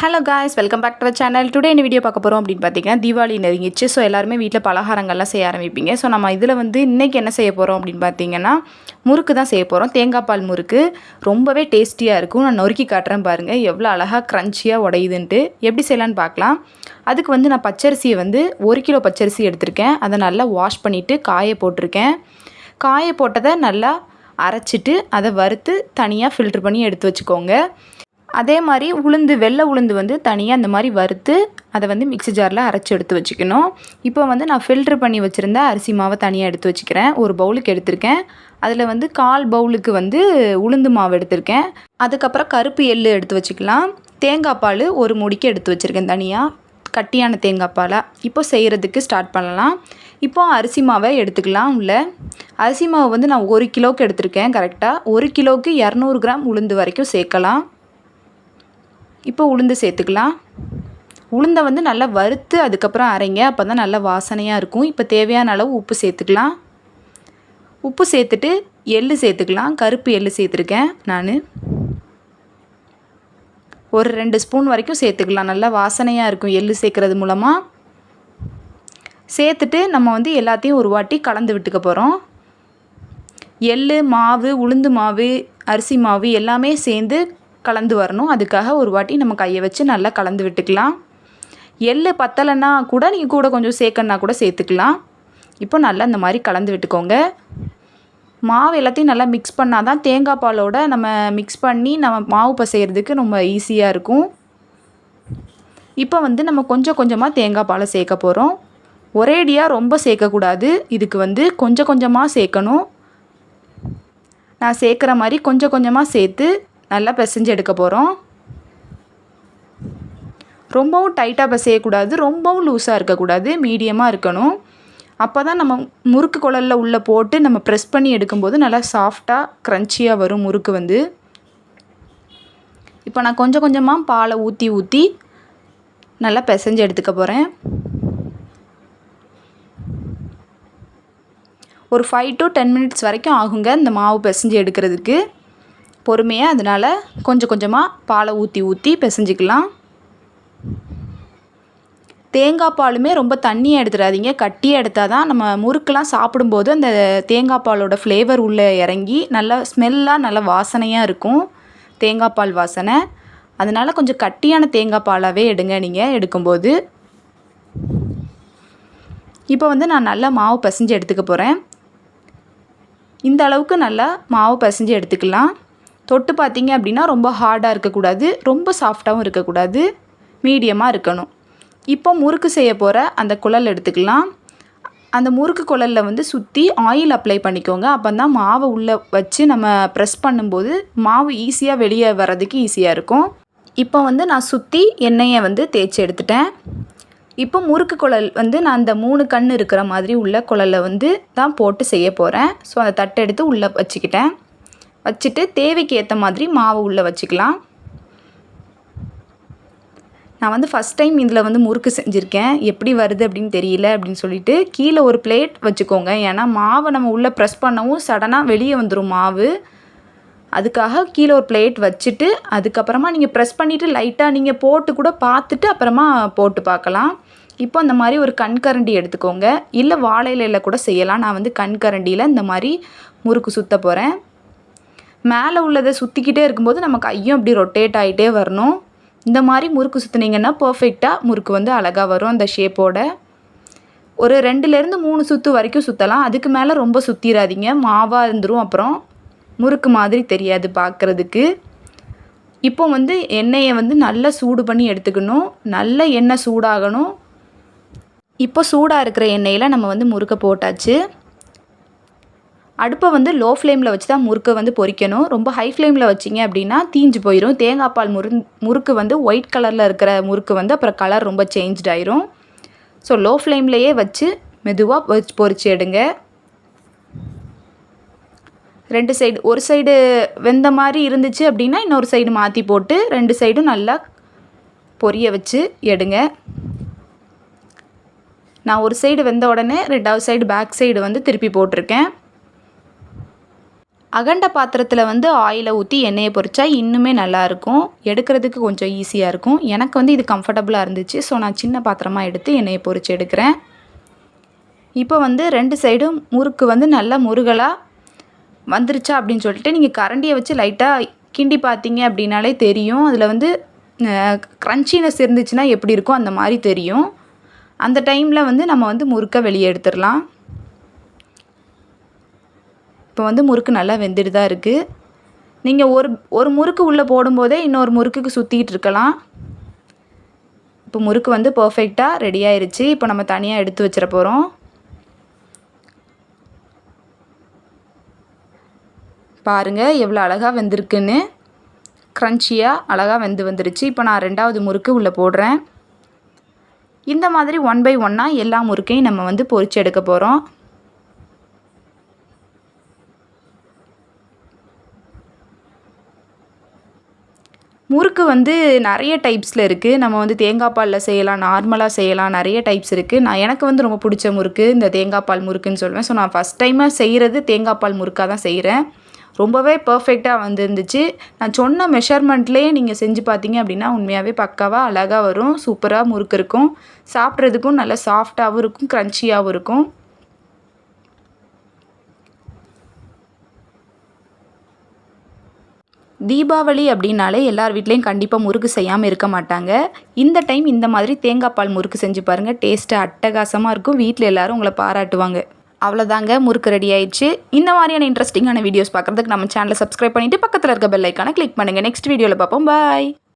Hello guys welcome back to channel today என்ன video பார்க்க போகிறோம் அப்படின்னு பார்த்தீங்கன்னா தீபாவளி நெருங்கிச்சு. ஸோ எல்லாருமே வீட்டில் பலகாரங்கள்லாம் செய்ய ஆரம்பிப்பீங்க. ஸோ நம்ம இதில் வந்து இன்றைக்கி என்ன செய்ய போகிறோம் அப்படின்னு பார்த்தீங்கன்னா முறுக்கு தான் செய்ய போகிறோம் தேங்காய் பால் முறுக்கு. ரொம்பவே டேஸ்டியாக இருக்கும். நான் நொறுக்கி காட்டுறேன் பாருங்கள் எவ்வளோ அழகாக க்ரன்ச்சியாக உடையுதுன்ட்டு. எப்படி செய்யலான்னு பார்க்கலாம். அதுக்கு வந்து நான் பச்சரிசியை வந்து ஒரு கிலோ பச்சரிசி எடுத்திருக்கேன். அதை நல்லா வாஷ் பண்ணிவிட்டு காய போட்டிருக்கேன். காய போட்டதை நல்லா அரைச்சிட்டு அதை வறுத்து தனியாக ஃபில்ட்ரு பண்ணி எடுத்து வச்சுக்கோங்க. அதே மாதிரி உளுந்து வெள்ளை உளுந்து வந்து தனியாக அந்த மாதிரி வறுத்து அதை வந்து மிக்ஸி ஜாரில் அரைச்சி எடுத்து வச்சுக்கணும். இப்போ வந்து நான் ஃபில்ட்ரு பண்ணி வச்சுருந்த அரிசி மாவை தனியாக எடுத்து வச்சுக்கிறேன். ஒரு பவுலுக்கு எடுத்திருக்கேன். அதில் வந்து கால் பவுலுக்கு வந்து உளுந்து மாவு எடுத்திருக்கேன். அதுக்கப்புறம் கருப்பு எள்ளு எடுத்து வச்சுக்கலாம். தேங்காய் பால் ஒரு முடிக்கு எடுத்து வச்சுருக்கேன் தனியாக கட்டியான தேங்காய் பாலை. இப்போ செய்கிறதுக்கு ஸ்டார்ட் பண்ணலாம். இப்போ அரிசி மாவை எடுத்துக்கலாம் இல்லை அரிசி மாவு வந்து நான் ஒரு கிலோவுக்கு எடுத்திருக்கேன் கரெக்டாக ஒரு கிலோவுக்கு இரநூறு கிராம் உளுந்து வரைக்கும் சேர்க்கலாம். இப்போ உளுந்து சேர்த்துக்கலாம். உளுந்தை வந்து நல்லா வறுத்து அதுக்கப்புறம் அரைங்க. அப்போ தான் நல்லா வாசனையாக இருக்கும். இப்போ தேவையான அளவு உப்பு சேர்த்துக்கலாம். உப்பு சேர்த்துட்டு எள்ளு சேர்த்துக்கலாம். கருப்பு எள்ளு சேர்த்துருக்கேன் நான். ஒரு ரெண்டு ஸ்பூன் வரைக்கும் சேர்த்துக்கலாம். நல்லா வாசனையாக இருக்கும் எள்ளு சேர்க்குறது மூலமாக சேர்த்துட்டு நம்ம வந்து எல்லாத்தையும் ஒரு வாட்டி கலந்து விட்டுக்க போகிறோம் எள்ளு மாவு உளுந்து மாவு அரிசி மாவு எல்லாமே சேர்ந்து கலந்து வரணும். அதுக்காக ஒரு வாட்டி நம்ம கையை வச்சு நல்லா கலந்து விட்டுக்கலாம். எள்ளு பத்தலைன்னா கூட நீங்கள் கூட கொஞ்சம் சேர்க்கணுன்னா கூட சேர்த்துக்கலாம். இப்போ நல்லா இந்த மாதிரி கலந்து விட்டுக்கோங்க. மாவு எல்லாத்தையும் நல்லா மிக்ஸ் பண்ணால் தான் தேங்காய் பாலோட நம்ம மிக்ஸ் பண்ணி நம்ம மாவு பசைகிறதுக்கு ரொம்ப ஈஸியாக இருக்கும். இப்போ வந்து நம்ம கொஞ்சம் கொஞ்சமாக தேங்காய் பாலை சேர்க்க போகிறோம் ஒரேடியாக ரொம்ப சேர்க்கக்கூடாது. இதுக்கு வந்து கொஞ்சம் கொஞ்சமாக சேர்க்கணும். நான் சேர்க்குற மாதிரி கொஞ்சம் கொஞ்சமாக சேர்த்து நல்லா பிசைஞ்சு எடுக்க போகிறோம் ரொம்பவும் டைட்டாக பிசையக்கூடாது ரொம்பவும் லூஸாக இருக்கக்கூடாது மீடியமாக இருக்கணும். அப்போ தான் நம்ம முறுக்கு குழலில் உள்ளே போட்டு நம்ம ப்ரெஸ் பண்ணி எடுக்கும்போது நல்லா சாஃப்டாக க்ரன்ச்சியாக வரும் முறுக்கு வந்து. இப்போ நான் கொஞ்சம் கொஞ்சமாக பாலை ஊற்றி ஊற்றி நல்லா பிசைஞ்சு எடுத்துக்க போகிறேன் ஒரு ஃபைவ் டு டென் மினிட்ஸ் வரைக்கும் ஆகுங்க இந்த மாவு பிசைஞ்சு எடுக்கிறதுக்கு. பொறுமையாக அதனால் கொஞ்சம் கொஞ்சமாக பாலை ஊற்றி ஊற்றி பிசைஞ்சிக்கலாம். தேங்காய் பாலுமே ரொம்ப தண்ணியாக எடுத்துடாதீங்க. கட்டியாக எடுத்தால் தான் நம்ம முறுக்கெலாம் சாப்பிடும்போது அந்த தேங்காய் பாலோட ஃப்ளேவர் உள்ளே இறங்கி நல்லா ஸ்மெல்லாக நல்லா வாசனையாக இருக்கும். தேங்காய் பால் வாசனை. அதனால் கொஞ்சம் கட்டியான தேங்காய் பாலாகவே எடுங்க நீங்கள் எடுக்கும்போது. இப்போ வந்து நான் நல்லா மாவு பசைஞ்சு எடுத்துக்க போகிறேன் இந்த அளவுக்கு நல்லா மாவு பசைஞ்சு எடுத்துக்கலாம். தொட்டு பார்த்தீங்க அப்படின்னா ரொம்ப ஹார்டாக இருக்கக்கூடாது ரொம்ப சாஃப்டாகவும் இருக்கக்கூடாது மீடியமாக இருக்கணும். இப்போ முறுக்கு செய்ய போகிற அந்த குழல் எடுத்துக்கலாம். அந்த முறுக்கு குழலில் வந்து சுற்றி ஆயில் அப்ளை பண்ணிக்கோங்க. அப்போ தான் மாவை உள்ளே வச்சு நம்ம ப்ரெஸ் பண்ணும்போது மாவு ஈஸியாக வெளியே வர்றதுக்கு ஈஸியாக இருக்கும். இப்போ வந்து நான் சுற்றி எண்ணெயை வந்து தேய்ச்சி எடுத்துட்டேன். இப்போ முறுக்கு குழல் வந்து நான் அந்த மூணு கண் இருக்கிற மாதிரி உள்ள குழலில் வந்து தான் போட்டு செய்ய போகிறேன் ஸோ அந்த தட்டை எடுத்து உள்ளே வச்சுக்கிட்டேன். வச்சுட்டு தேவைக்கு ஏற்ற மாதிரி மாவு உள்ளே வச்சுக்கலாம். நான் வந்து ஃபஸ்ட் டைம் இதில் வந்து முறுக்கு செஞ்சுருக்கேன். எப்படி வருது அப்படின்னு தெரியல அப்படின்னு சொல்லிட்டு கீழே ஒரு பிளேட் வச்சுக்கோங்க. ஏன்னா மாவை நம்ம உள்ளே ப்ரெஸ் பண்ணவும் சடனாக வெளியே வந்துடும் மாவு. அதுக்காக கீழே ஒரு பிளேட் வச்சுட்டு அதுக்கப்புறமா நீங்கள் ப்ரெஸ் பண்ணிவிட்டு லைட்டாக நீங்கள் போட்டு கூட பார்த்துட்டு அப்புறமா போட்டு பார்க்கலாம். இப்போ அந்த மாதிரி ஒரு கண்கரண்டி எடுத்துக்கோங்க. இல்லை வாழை இலையில் கூட செய்யலாம். நான் வந்து கண்கரண்டியில் இந்த மாதிரி முறுக்கு சுற்ற போகிறேன் மேலே உள்ளதை சுற்றிக்கிட்டே இருக்கும்போது நம்ம கையும் அப்படி ரொட்டேட் ஆகிட்டே வரணும். இந்த மாதிரி முறுக்கு சுற்றுனீங்கன்னா பர்ஃபெக்டாக முறுக்கு வந்து அழகாக வரும் அந்த ஷேப்போட ஒரு ரெண்டுலேருந்து மூணு சுற்று வரைக்கும் சுற்றலாம் அதுக்கு மேலே ரொம்ப சுற்றிடாதீங்க மாவாக இருந்துரும் அப்புறம் முறுக்கு மாதிரி தெரியாது பார்க்குறதுக்கு இப்போ வந்து எண்ணெயை வந்து நல்லா சூடு பண்ணி எடுத்துக்கணும். நல்ல எண்ணெய் சூடாகணும். இப்போ சூடாக இருக்கிற எண்ணெயில் நம்ம வந்து முறுக்கை போட்டாச்சு. அடுப்பை வந்து லோ ஃப்ளேமில் வச்சு தான் முறுக்கை வந்து பொரிக்கணும் ரொம்ப ஹை ஃப்ளேமில் வச்சிங்க அப்படின்னா தீஞ்சு போயிடும் தேங்காய் பால் முரு முறுக்கு வந்து ஒயிட் கலரில் இருக்கிற முறுக்கு வந்து அப்புறம் கலர் ரொம்ப சேஞ்ச்ட் ஆயிரும். ஸோ லோ ஃப்ளேம்லையே வச்சு மெதுவாக வச்சு பொரிச்சு எடுங்க. ரெண்டு சைடு ஒரு சைடு வெந்த மாதிரி இருந்துச்சு அப்படின்னா இன்னொரு சைடு மாற்றி போட்டு ரெண்டு சைடும் நல்லா பொரிய வச்சு எடுங்க. நான் ஒரு சைடு வெந்த உடனே ரெண்டாவது சைடு பேக் சைடு வந்து திருப்பி போட்டிருக்கேன். அகண்ட பாத்திரத்தில் வந்து ஆயிலை ஊற்றி எண்ணெயை பொரிச்சா இன்னுமே நல்லாயிருக்கும் எடுக்கிறதுக்கு கொஞ்சம் ஈஸியாக இருக்கும். எனக்கு வந்து இது கம்ஃபர்டபுளாக இருந்துச்சு. ஸோ நான் சின்ன பாத்திரமாக எடுத்து எண்ணெயை பொரித்து எடுக்கிறேன். இப்போ வந்து ரெண்டு சைடும் முறுக்கு வந்து நல்லா முருகலாக வந்துருச்சா அப்படின்னு சொல்லிட்டு நீங்கள் கரண்டியை வச்சு லைட்டாக கிண்டி பார்த்தீங்க அப்படின்னாலே தெரியும். அதில் வந்து க்ரன்ச்சினஸ் இருந்துச்சுன்னா எப்படி இருக்கும் அந்த மாதிரி தெரியும். அந்த டைமில் வந்து நம்ம வந்து முறுக்கை வெளியே எடுத்துடலாம். இப்போ வந்து முறுக்கு நல்லா வெந்துட்டு தான் இருக்குது நீங்கள் ஒரு ஒரு முறுக்கு உள்ளே போடும்போதே இன்னொரு முறுக்குக்கு சுற்றிக்கிட்டு இருக்கலாம். இப்போ முறுக்கு வந்து பர்ஃபெக்டாக ரெடி ஆயிருச்சு. இப்போ நம்ம தனியாக எடுத்து வச்சிட போகிறோம் பாருங்கள் எவ்வளோ அழகாக வெந்திருக்குன்னு. க்ரன்ச்சியாக அழகாக வெந்து வந்துருச்சு. இப்போ நான் ரெண்டாவது முறுக்கு உள்ளே போடுறேன். இந்த மாதிரி ஒன் பை ஒன்னாக எல்லா முறுக்கையும் நம்ம வந்து பொறிச்சு எடுக்க போகிறோம் முறுக்கு வந்து நிறைய டைப்ஸில் இருக்குது நம்ம வந்து தேங்காய் பாலில் செய்யலாம் நார்மலாக செய்யலாம் நிறைய டைப்ஸ் இருக்குது நான் எனக்கு வந்து ரொம்ப பிடிச்ச முறுக்கு இந்த தேங்காய் பால் முறுக்குன்னு சொல்லுவேன் ஸோ நான் ஃபஸ்ட் டைமாக செய்கிறது தேங்காய் பால் முறுக்காக தான் செய்கிறேன் ரொம்பவே பர்ஃபெக்டாக வந்துருந்துச்சு. நான் சொன்ன மெஷர்மெண்ட்லேயே நீங்கள் செஞ்சு பார்த்தீங்க அப்படின்னா உண்மையாகவே பக்காவாக அழகாக வரும். சூப்பராக முறுக்கு இருக்கும். சாப்பிட்றதுக்கும் நல்லா சாஃப்டாகவும் இருக்கும் க்ரன்ச்சியாகவும் இருக்கும். தீபாவளி அப்படின்னாலே எல்லார் வீட்லேயும் கண்டிப்பாக முறுக்கு செய்யாமல் இருக்க மாட்டாங்க. இந்த டைம் இந்த மாதிரி தேங்காய் பால் முறுக்கு செஞ்சு பாருங்கள் டேஸ்ட்டு அட்டகாசமாக இருக்கும். வீட்டில் எல்லோரும் உங்களை பாராட்டுவாங்க. அவ்வளோதாங்க முறுக்கு ரெடி ஆயிடுச்சு. இந்த மாதிரியான இன்ட்ரெஸ்டிங்கான வீடியோஸ் பார்க்குறதுக்கு நம்ம சேனலை சப்ஸ்கிரைப் பண்ணிவிட்டு பக்கத்தில் இருக்க பெல் ஐக்கானை கிளிக் பண்ணுங்கள் நெக்ஸ்ட் வீடியோவில் பார்ப்போம். பாய்